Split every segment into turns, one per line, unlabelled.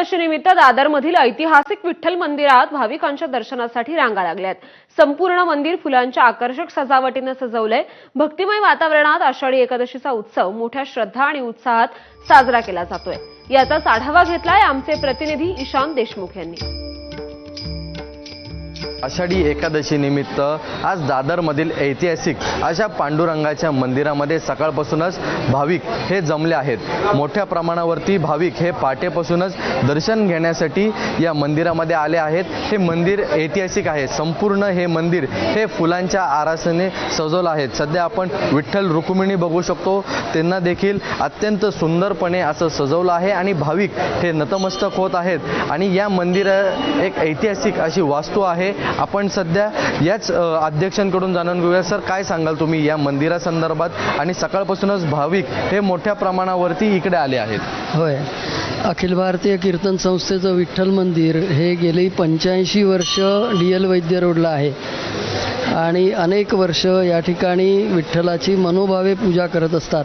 एकादशीनिमित्त दादरमधील ऐतिहासिक विठ्ठल मंदिरात भाविकांच्या दर्शनासाठी रांगा लागल्यात. संपूर्ण मंदिर फुलांच्या आकर्षक सजावटीनं सजवलंय. भक्तिमय वातावरणात आषाढी एकादशीचा उत्सव मोठ्या श्रद्धा आणि उत्साहात साजरा केला जातोय. याचाच आढावा घेतलाय आमचे प्रतिनिधी ईशान देशमुख यांनी.
आषाढी एकादशीनिमित्त आज दादरमधील ऐतिहासिक अशा पांडुरंगाच्या मंदिरामध्ये सकाळपासूनच भाविक हे जमले आहेत. मोठ्या प्रमाणावरती भाविक हे पाटेपासूनच दर्शन घेण्यासाठी या मंदिरामध्ये आले आहेत. हे मंदिर ऐतिहासिक आहे. संपूर्ण हे मंदिर हे फुलांच्या आरासाने सजवलं आहे सध्या आपण विठ्ठल रुक्मिणी बघू शकतो. त्यांना देखील अत्यंत सुंदरपणे असं सजवलं आहे आणि भाविक हे नतमस्तक होत आहेत. आणि या मंदिर एक ऐतिहासिक अशी वास्तू आहे. आपण सध्या याच अध्यक्षांकडून जाणून घेऊया. सर काय सांगाल तुम्ही या मंदिरासंदर्भात? आणि सकाळपासूनच भाविक हे मोठ्या प्रमाणावरती इकडे आले आहेत.
होय. अखिल भारतीय कीर्तन संस्थेचं विठ्ठल मंदिर हे गेली पंच्याऐंशी वर्ष डी एल वैद्य रोडला आहे. आणि अनेक वर्ष या ठिकाणी विठ्ठलाची मनोभावे पूजा करत असतात.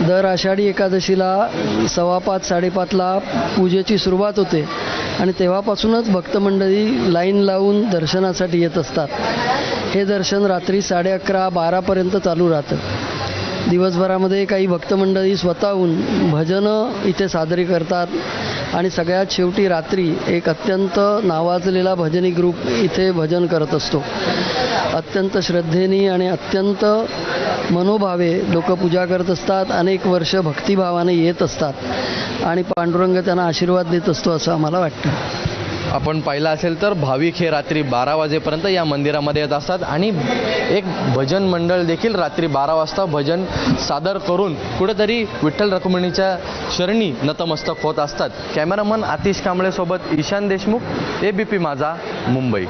दर आषाढी एकादशीला सव्वा पाच साडेपाचला पूजेची सुरुवात होते. आणि तेव्हापासूनच भक्तमंडळी लाईन लावून दर्शनासाठी येत असतात. हे दर्शन रात्री साडे अकरा बारापर्यंत चालू राहतं. दिवसभरामध्ये काही भक्तमंडळी स्वतःहून भजनं इथे सादरी करतात आणि सगळ्यात शेवटी रात्री एक अत्यंत नावाजलेला भजनी ग्रुप इथे भजन करत असतो. अत्यंत श्रद्धेने आणि अत्यंत मनोभावे लोक पूजा करत असतात अनेक वर्ष भक्तिभावाने येत असतात आणि पांडुरंग त्यांना आशीर्वाद देत असतो असं आम्हाला वाटतं.
आपण पाहिलं असेल तर भाविक हे रात्री बारा वाजेपर्यंत या मंदिरामध्ये येत असतात आणि एक भजन मंडळ देखील रात्री बारा वाजता भजन सादर करून कुठेतरी विठ्ठल रखुमणीच्या शरणी नतमस्तक होत असतात. Cameraman Atish कांबळेसोबत Ishan Deshmukh A B P Majha Mumbai.